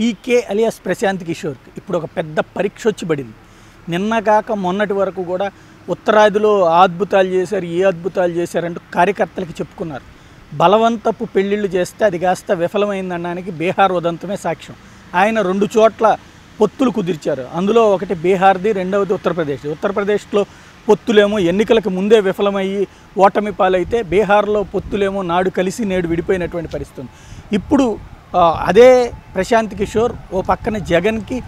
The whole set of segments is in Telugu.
పీకే అలియాస్ ప్రశాంత్ కిషోర్ ఇప్పుడు ఒక పెద్ద పరీక్ష వచ్చి పడింది. నిన్న కాక మొన్నటి వరకు కూడా ఉత్తరాదిలో అద్భుతాలు చేశారు ఏ అద్భుతాలు చేశారంటూ కార్యకర్తలకి చెప్పుకున్నారు. బలవంతపు పెళ్ళిళ్ళు చేస్తే అది కాస్త విఫలమైందనడానికి బీహార్ ఉదంతమే సాక్ష్యం. ఆయన రెండు చోట్ల పొత్తులు కుదిర్చారు. అందులో ఒకటి బీహార్ది రెండవది ఉత్తరప్రదేశ్ ఉత్తరప్రదేశ్లో పొత్తులేమో ఎన్నికలకు ముందే విఫలమయ్యి ఓటమి పాలైతే బీహార్లో పొత్తులేమో నాడు కలిసి నేడు విడిపోయినటువంటి పరిస్థితి ఇప్పుడు అదే ప్రశాంత్ కిషోర్ ఓ పక్కన జగన్కి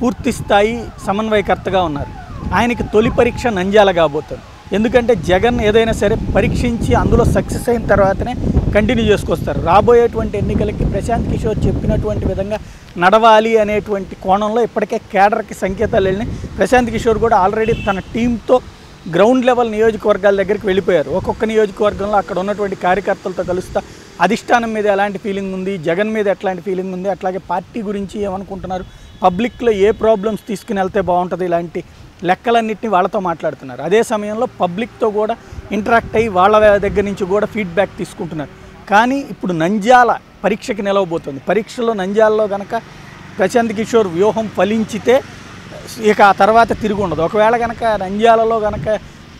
పూర్తి స్థాయి సమన్వయకర్తగా ఉన్నారు. ఆయనకి తొలి పరీక్ష నంజాల కాబోతుంది. ఎందుకంటే జగన్ ఏదైనా సరే పరీక్షించి అందులో సక్సెస్ అయిన తర్వాతనే కంటిన్యూ చేసుకొస్తారు. రాబోయేటువంటి ఎన్నికలకి ప్రశాంత్ కిషోర్ చెప్పినటువంటి విధంగా నడవాలి అనేటువంటి కోణంలో ఇప్పటికే కేడర్కి సంకేతాలు వెళ్ళినాయి. ప్రశాంత్ కిషోర్ కూడా ఆల్రెడీ తన టీంతో గ్రౌండ్ లెవెల్ నియోజకవర్గాల దగ్గరికి వెళ్ళిపోయారు. ఒక్కొక్క నియోజకవర్గంలో అక్కడ ఉన్నటువంటి కార్యకర్తలతో కలుస్తా అధిష్టానం మీద ఎలాంటి ఫీలింగ్ ఉంది? జగన్ మీద ఎట్లాంటి ఫీలింగ్ ఉంది? అట్లాగే పార్టీ గురించి ఏమనుకుంటున్నారు? పబ్లిక్లో ఏ ప్రాబ్లమ్స్ తీసుకుని వెళ్తే బాగుంటుంది? ఇలాంటి లెక్కలన్నింటినీ వాళ్ళతో మాట్లాడుతున్నారు. అదే సమయంలో పబ్లిక్తో కూడా ఇంటరాక్ట్ అయ్యి వాళ్ళ దగ్గర నుంచి కూడా ఫీడ్బ్యాక్ తీసుకుంటున్నారు. కానీ ఇప్పుడు నంజాల పరీక్షకి నిలవబోతుంది. పరీక్షలో నంజాలలో కనుక ప్రశాంత్ కిషోర్ వ్యూహం ఫలించితే ఇక ఆ తర్వాత తిరిగి ఉండదు. ఒకవేళ కనుక నంజాలలో కనుక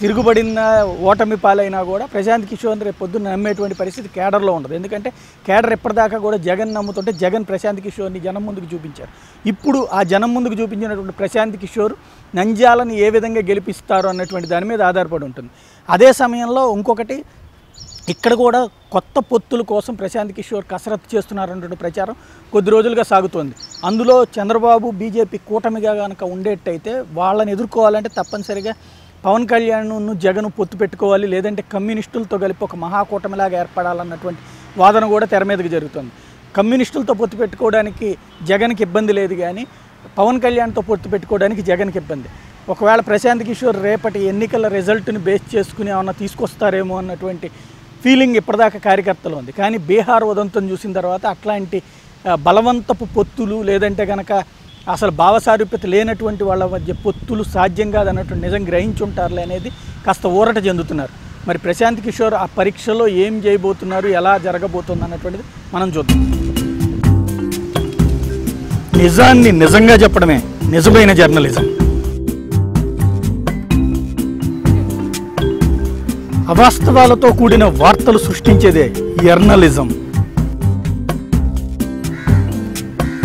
తిరుగుబడిన ఓటమి పాలైనా కూడా ప్రశాంత్ కిషోర్ రేపు పొద్దున్న నమ్మేటువంటి పరిస్థితి కేడర్లో ఉండదు. ఎందుకంటే కేడర్ ఎప్పటిదాకా కూడా జగన్ నమ్ముతుంటే జగన్ ప్రశాంత్ కిషోర్ని జనం ముందుకు చూపించారు. ఇప్పుడు ఆ జనం ముందుకు చూపించినటువంటి ప్రశాంత్ కిషోర్ నంజాలను ఏ విధంగా గెలిపిస్తారు అన్నటువంటి దాని మీద ఆధారపడి ఉంటుంది. అదే సమయంలో ఇంకొకటి ఇక్కడ కూడా కొత్త పొత్తుల కోసం ప్రశాంత్ కిషోర్ కసరత్తు చేస్తున్నారన్నటువంటి ప్రచారం కొద్ది రోజులుగా సాగుతోంది. అందులో చంద్రబాబు బీజేపీ కూటమిగా కనుక ఉండేట్టయితే వాళ్ళని ఎదుర్కోవాలంటే తప్పనిసరిగా పవన్ కళ్యాణ్ను జగన్ పొత్తు పెట్టుకోవాలి లేదంటే కమ్యూనిస్టులతో కలిపి ఒక మహాకూటమిలాగా ఏర్పడాలన్నటువంటి వాదన కూడా తెర మీదకి జరుగుతుంది. కమ్యూనిస్టులతో పొత్తు పెట్టుకోవడానికి జగన్కి ఇబ్బంది లేదు కానీ పవన్ కళ్యాణ్తో పొత్తు పెట్టుకోవడానికి జగన్కి ఇబ్బంది. ఒకవేళ ప్రశాంత్ కిషోర్ రేపటి ఎన్నికల రిజల్ట్ని బేస్ చేసుకుని ఏమన్నా తీసుకొస్తారేమో అన్నటువంటి ఫీలింగ్ ఇప్పటిదాకా కార్యకర్తలు ఉంది. కానీ బీహార్ ఉదంతం చూసిన తర్వాత అట్లాంటి బలవంతపు పొత్తులు లేదంటే కనుక అసలు భావసారూప్యత లేనటువంటి వాళ్ళ మధ్య పొత్తులు సాధ్యం కాదన్నటువంటి నిజం గ్రహించుంటారులే అనేది కాస్త ఊరట చెందుతున్నారు. మరి ప్రశాంత్ కిషోర్ ఆ పరీక్షలో ఏం చేయబోతున్నారు ఎలా జరగబోతుంది అన్నటువంటిది మనం చూద్దాం. నిజాన్ని నిజంగా చెప్పడమే నిజమైన జర్నలిజం. అవాస్తవాలతో కూడిన వార్తలు సృష్టించేదే జర్నలిజం.